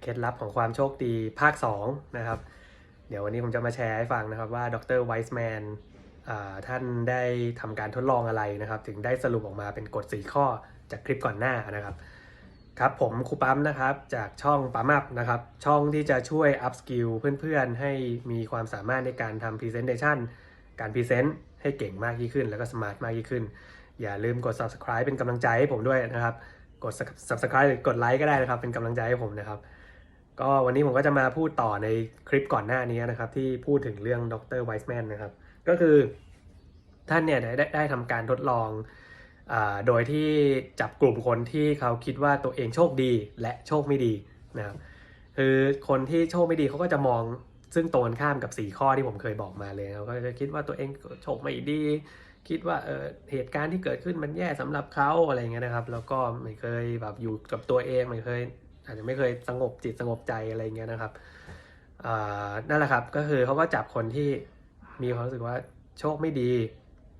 เคล็ดลับของความโชคดีภาค 2 นะครับ เดี๋ยววันนี้ผมจะมาแชร์ให้ฟังนะครับว่าดรไวส์แมนท่านได้ทำการทดลองอะไรนะครับ ถึงได้สรุปออกมาเป็นกฎ 4 ข้อจากคลิปก่อนหน้านะครับ ครับผมครูปั๊มนะครับจากช่องปั๊มอัพนะครับ ช่องที่จะช่วยอัพสกิลเพื่อนๆ ให้มีความสามารถในการทำพรีเซนเ t ชันการพรีเซนต์ให้เก่งมากยิ่งขึ้น แล้วก็สมาร์ทมากยิ่งขึ้น อย่าลืมกด subscribe เป็นกำลังใจให้ผมด้วยนะครับ กด subscribe หรือกดไลค์ก็ได้นะครับ เป็นกำลังใจให้ผมนะครับ ก็วันนี้ผมก็จะมาพูดต่อในคลิปก่อนหน้านี้นะครับ ที่พูดถึงเรื่องดรไวส์แมนนะครับ ก็คือท่านเนี่ยได้ได้ได้ทำการทดลองอโดยที่จับกลุ่มคนที่เขาคิดว่าตัวเองโชคดีและโชคไม่ดีนะครับคือคนที่โชคไม่ดีเขาก็จะมองซึ่งตรงข้ามกับ 4 ข้อที่ผมเคยบอกมาเลยเขาก็จะคิดว่าตัวเองโชคไม่ดี คิดว่าเออเหตุการณ์ที่เกิดขึ้นมันแย่สำหรับเขาอะไรเงี้ยนะครับ แล้วก็ไม่เคยแบบอยู่กับตัวเองไม่เคย อาจจะไม่เคยสงบจิตสงบใจอะไรเงี้ยนะครับนั่นแหละครับก็คือเขาก็จับคนที่มีความรู้สึกว่าโชคไม่ดี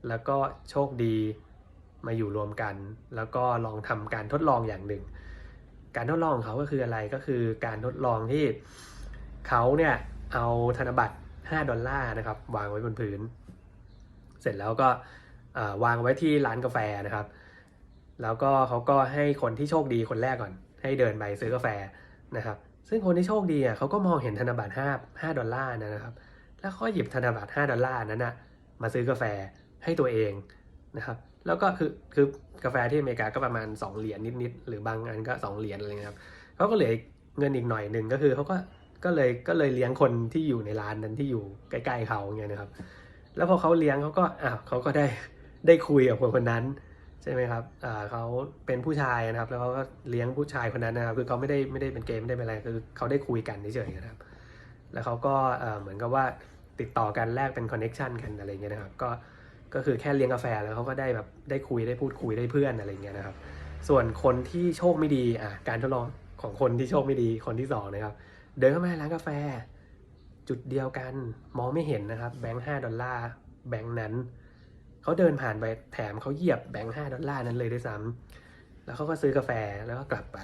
แล้วก็โชคดีมาอยู่รวมกัน แล้วก็ลองทำการทดลองอย่างหนึ่ง การทดลองของเขาก็คืออะไรก็คือการทดลองที่เขาเนี่ยเอาธนบัตร 5 ดอลลาร์นะครับวางไว้บนพื้น เสร็จแล้วก็วางไว้ที่ร้านกาแฟนะครับ แล้วก็เขาก็ให้คนที่โชคดีคนแรกก่อน ให้เดินไปซื้อกาแฟนะครับ ซึ่งคนที่โชคดีอะเขาก็มองเห็นธนบัตร5 5ดอลลาร์นะครับ แล้วเขาก็หยิบธนบัตร5ดอลลาร์นั้นนะมาซื้อกาแฟให้ตัวเองนะครับ แล้วก็คือคือกาแฟที่อเมริกาก็ประมาณ 2 เหรียญนิดๆหรือบางอันก็ 2 เหรียญอะไรเงี้ยครับเขาก็เหลือเงินอีกหน่อยหนึ่งก็คือเขาก็ก็เลยก็เลยเลี้ยงคนที่อยู่ในร้านนั้นที่อยู่ใกล้ ๆเขาเงี้ยนะครับ แล้วพอเขาเลี้ยงเขาก็อ้าเขาก็ได้ได้คุยกับคนคนนั้นใช่ไหมครับอ่าเขาเป็นผู้ชายนะครับ แล้วเขาก็เลี้ยงผู้ชายคนนั้นนะครับ คือเขาไม่ได้ไม่ได้เป็นเกย์ไม่ได้เป็นอะไรคือเขาได้คุยกันเฉยๆนะครับ แล้วเขาก็เหมือนกับว่าติดต่อกันแลกเป็นคอนเน็ชันกันอะไรเงี้ยนะครับ ก็ก็คือแค่เลี้ยงกาแฟแล้วเขาก็ได้แบบได้คุยได้พูดคุยได้เพื่อนอะไรเงี้ยนะครับ ส่วนคนที่โชคไม่ดีอะการทดลองของคนที่โชคไม่ดีคนที่สองนะครับ เดินเข้ามาร้านกาแฟ จุดเดียวกันมองไม่เห็นนะครับแบงค์ห้าดอลลาร์แบงค์นั้นเขาเดินผ่านไปแถมเขาเหยียบแบงค์ห้าดอลลาร์นั้นเลยด้วยซ้ำแล้วเขาก็ซื้อกาแฟแล้วก็กลับไป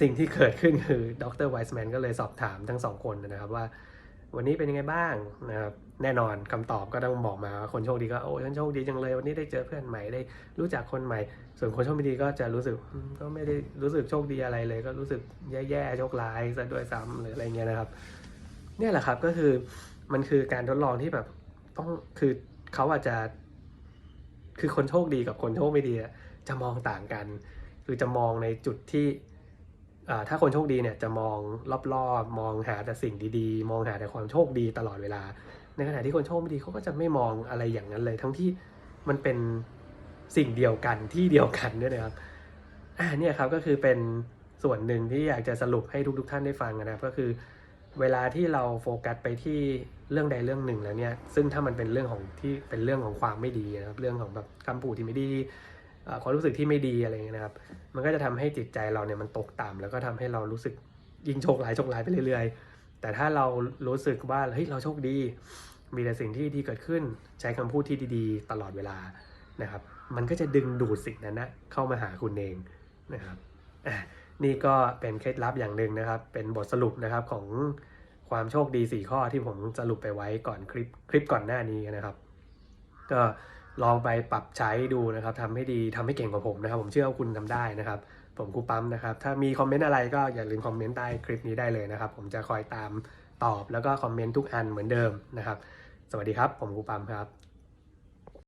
สิ่งที่เกิดขึ้นคือดรไวส์แมนก็เลยสอบถามทั้งสองคนนะครับว่า วันนี้เป็นยังไงบ้างนะครับแน่นอนคำตอบก็ต้องบอกมาว่าคนโชคดีก็โอ้ฉันโชคดีจังเลย วันนี้ได้เจอเพื่อนใหม่ได้รู้จักคนใหม่ ส่วนคนโชคไม่ดีก็จะรู้สึกก็ไม่ได้รู้สึกโชคดีอะไรเลย ก็รู้สึกแย่ๆโชคร้ายซะด้วยซ้ำหรืออะไรเงี้ยนะครับ เนี่ยแหละครับก็คือมันคือการทดลองที่แบบต้องคือเขาอาจจะ คือคนโชคดีกับคนโชคไม่ดีจะมองต่างกัน คือจะมองในจุดที่ ถ้าคนโชคดีเนี่ยจะมองรอบๆ มองหาแต่สิ่งดีๆ มองหาแต่ความโชคดีตลอดเวลา ในขณะที่คนโชคไม่ดีเขาก็จะไม่มองอะไรอย่างนั้นเลย ทั้งที่มันเป็นสิ่งเดียวกันที่เดียวกันด้วยนะครับอ่าเนี่ยครับก็คือเป็นส่วนหนึ่งที่อยากจะสรุปให้ทุกๆ ท่านได้ฟังนะครับก็คือเวลาที่เราโฟกัสไปที่เรื่องใดเรื่องหนึ่งแล้วเนี่ย ซึ่งถ้ามันเป็นเรื่องของที่เป็นเรื่องของความไม่ดีนะครับ เรื่องของแบบคำพูดที่ไม่ดี ความรู้สึกที่ไม่ดีอะไรเงี้ยนะครับ มันก็จะทำให้จิตใจเราเนี่ยมันตกต่ำแล้วก็ทำให้เรารู้สึกยิ่งโชคร้ายโชคร้ายไปเรื่อยๆ แต่ถ้าเรารู้สึกว่าเฮ้ยเราโชคดี มีแต่สิ่งที่ดีเกิดขึ้น ใช้คำพูดที่ดีๆ ตลอดเวลานะครับ มันก็จะดึงดูดสิ่งนั้นนะเข้ามาหาคุณเองนะครับนี่ก็เป็นเคล็ดลับอย่างหนึ่งนะครับ เป็นบทสรุปนะครับของความโชคดี 4 ข้อที่ผมสรุปไปไว้ก่อนคลิปคลิปก่อนหน้านี้นะครับ ก็ ลองไปปรับใช้ดูนะครับทำให้ดีทำให้เก่งกว่าผมนะครับ ผมเชื่อว่าคุณทำได้นะครับ ผมครูปั๊มนะครับ ถ้ามีคอมเมนต์อะไรก็อย่าลืมคอมเมนต์ใต้คลิปนี้ได้เลยนะครับ ผมจะคอยตามตอบแล้วก็คอมเมนต์ทุกอันเหมือนเดิมนะครับ สวัสดีครับ ผมครูปั๊มครับ